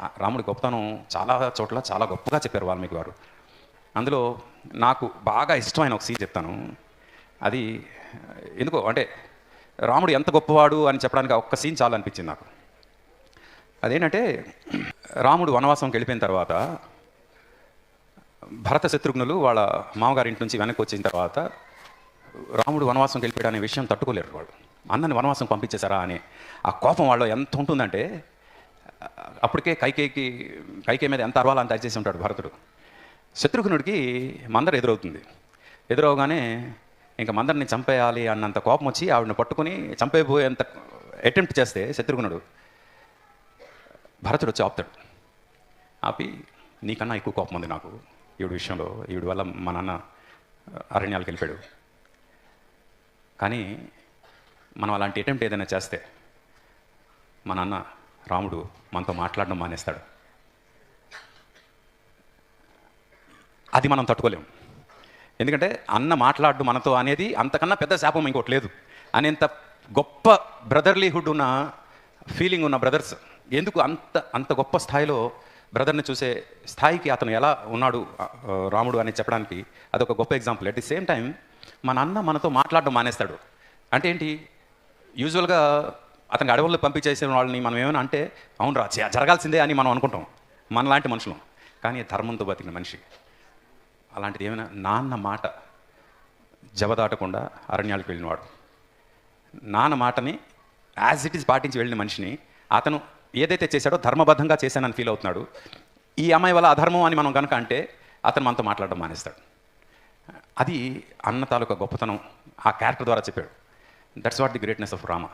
రాముడి గొప్పతనం చాలా చోట్ల చాలా గొప్పగా చెప్పారు వాల్మీకి వారు అందులో నాకు బాగా ఇష్టమైన ఒక సీన్ చెప్తాను. అది ఎందుకో అంటే రాముడు ఎంత గొప్పవాడు అని చెప్పడానికి ఒక్క సీన్ చాలా అనిపించింది నాకు. అదేంటంటే రాముడు వనవాసంకి వెళ్ళిపోయిన తర్వాత భరత శత్రుఘ్నులు వాళ్ళ మామగారి ఇంటి నుంచి వెనక్కి వచ్చిన తర్వాత రాముడు వనవాసంకి వెళ్ళిపోయాడు అనే విషయం తట్టుకోలేరు వాళ్ళు. అన్నని వనవాసం పంపించేశారా అని ఆ కోపం వాళ్ళు ఎంత ఉంటుందంటే అప్పటికే కైకేయికి కైకే మీద ఎంత అరవాలని దయచేసి ఉంటాడు భరతుడు. శత్రుఘ్నుడికి మందర ఎదురవుతుంది. ఎదురవగానే ఇంకా మందరిని చంపేయాలి అన్నంత కోపం వచ్చి ఆవిడని పట్టుకుని చంపేపోయేంత అటెంప్ట్ చేస్తే శత్రుఘ్నుడు భరతుడు వచ్చి ఆపుతాడు. ఆపి నీకన్నా ఎక్కువ కోపం ఉంది నాకు. ఈవిడ విషయంలో ఈవిడ వల్ల మా నాన్న అరణ్యాలకు వెళ్ళిపోయాడు. కానీ మనం అలాంటి అటెంప్ట్ ఏదైనా చేస్తే మా నాన్న రాముడు మనతో మాట్లాడడం మానేస్తాడు. అది మనం తట్టుకోలేం. ఎందుకంటే అన్న మాట్లాడు మనతో అనేది అంతకన్నా పెద్ద శాపం ఇంకోటి లేదు. అనేంత గొప్ప బ్రదర్లీహుడ్ ఉన్న ఫీలింగ్ ఉన్న బ్రదర్స్ ఎందుకు అంత అంత గొప్ప స్థాయిలో బ్రదర్ని చూసే స్థాయికి అతను ఎలా ఉన్నాడు రాముడు అని చెప్పడానికి అదొక గొప్ప example at the same time మన అన్న మనతో మాట్లాడడం మానేస్తాడు. అంటే ఏంటి? యూజువల్గా అతనికి అడవుల్లో పంపించేసిన వాళ్ళని మనం ఏమైనా అంటే అవును రా జరగాల్సిందే అని మనం అనుకుంటాం. మనలాంటి మనుషులం. కానీ ధర్మంతో బతికిన మనిషి. అలాంటిది ఏమైనా నాన్న మాట జబదాటకుండా అరణ్యాలకు వెళ్ళినవాడు. నాన్న మాటని యాజ్ ఇట్ ఈస్ పాటించి వెళ్ళిన మనిషిని అతను ఏదైతే చేశాడో ధర్మబద్ధంగా చేశానని ఫీల్ అవుతున్నాడు. ఈ అమ్మాయి వల్ల అధర్మం అని మనం కనుక అంటే అతను మనతో మాట్లాడడం మానేస్తాడు. అది అన్న తాలూకా గొప్పతనం ఆ క్యారెక్టర్ ద్వారా చెప్పాడు. That's what the greatness of Rama